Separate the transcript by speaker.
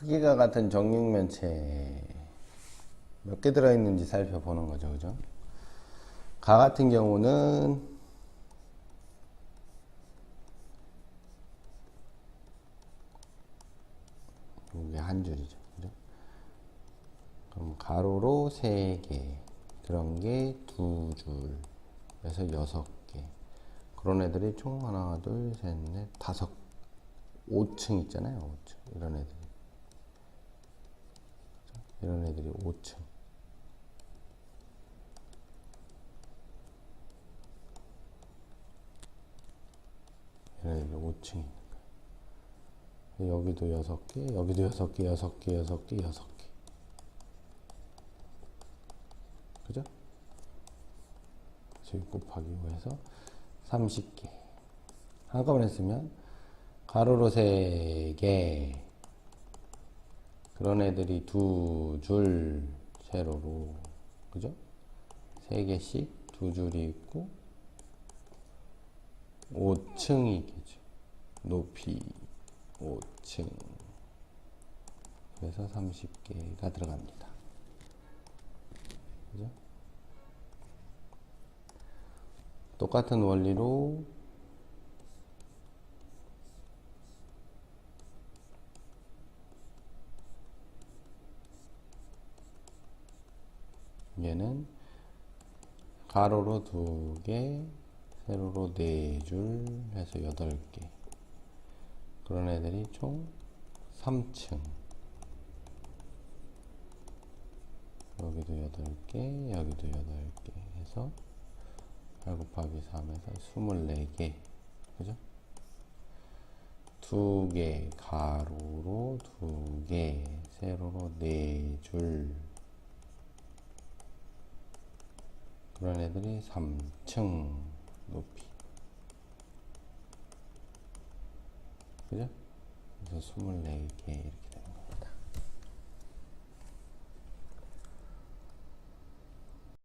Speaker 1: 크기가 같은 정육면체 몇 개 들어있는지 살펴보는 거죠. 그죠? 가 같은 경우는 이게 한 줄이죠. 그죠? 그럼 가로로 세 개, 그런 게 두 줄, 그래서 여섯 개. 그런 애들이 총 하나, 둘, 셋, 넷, 다섯, 5층 있잖아요. 5층. 이런 애들 이런 애들이 5층. 이런 애들이 5층 있는 거예요. 여기도 여섯 개, 여기도 여섯 개, 여섯 개, 여섯 개, 여섯 개. 그죠? 저기 곱하기 5 해서 30개. 한꺼번에 쓰면 가로로 3개. 그런 애들이 두 줄 세로로. 그죠? 3개씩 두 줄이 있고 5층이겠죠. 높이 5층. 그래서 30개가 들어갑니다. 그죠? 똑같은 원리로 얘는 가로로 두 개, 세로로 네 줄 해서 여덟 개. 그런 애들이 총 3층. 여기도 여덟 개, 여기도 여덟 개 해서 8 곱하기 3에서 24개. 그죠? 두 개, 가로로 두 개, 세로로 네 줄. 그런 애들이 3층 높이. 그죠? 그래서 24개 이렇게